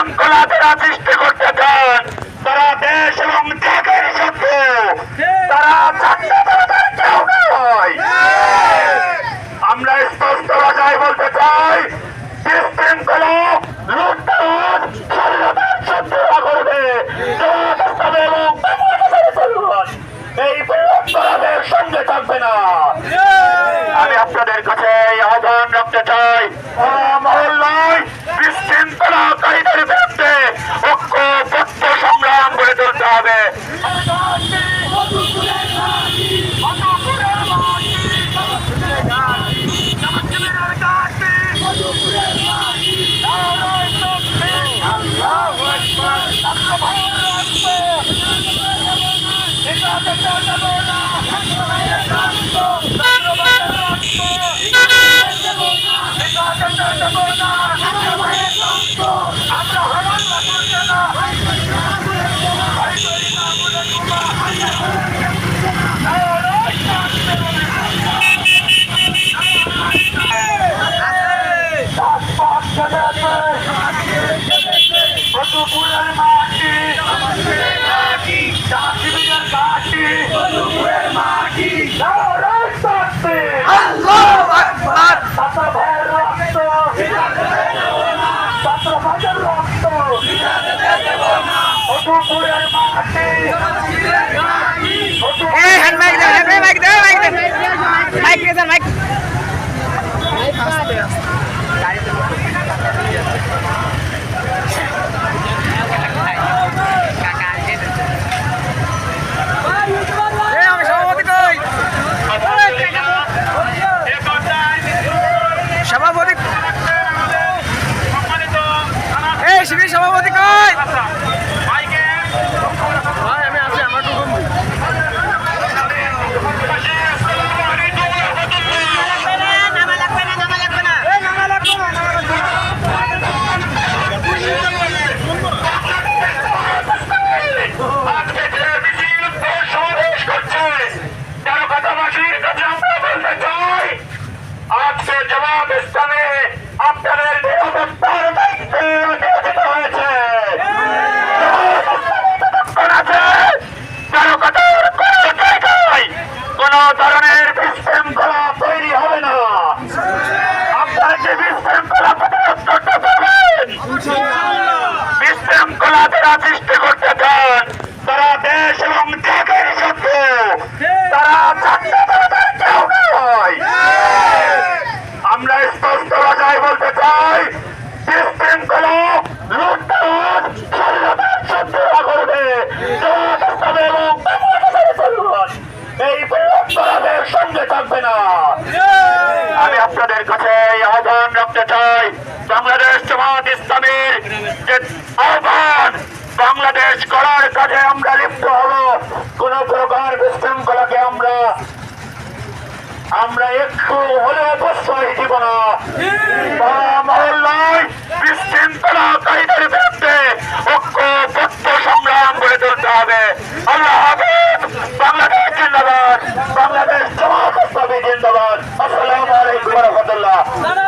বিশৃঙ্খলা যারা সৃষ্টি করতে চান তারা দেশ এবং জাতির শত্রু। তারা আমরা স্পষ্ট ভাষায় বলতে চাই, বিশৃঙ্খলা লুটপাট স্বাধীনতার শত্রুরা করবে। এই বৃহত্তরাদের সঙ্গে থাকবে না। 他撒谎 জবাব ইসলামে আপনাদের নিরাপত্তার দায়িত্বে নিয়োজিত হয়েছে। ধরনের বিশৃঙ্খলা তৈরি হবে না। যে বিশৃঙ্খলা প্রতিরোধ করতে পারবেন বিশৃঙ্খলা যারা সৃষ্টি করতে চান তারা দেশ এবং জাতির শত্রু তারা জাতীয়তাবাদের কেউ নয় আমরা স্পষ্ট ভাষায় বলতে চাই বিশৃঙ্খলা স্বাধীনতার শত্রুরা করবে। এই সঙ্গে থাকবে না। আমি আপনাদের কাছে আহ্বান রাখতে চাই なら。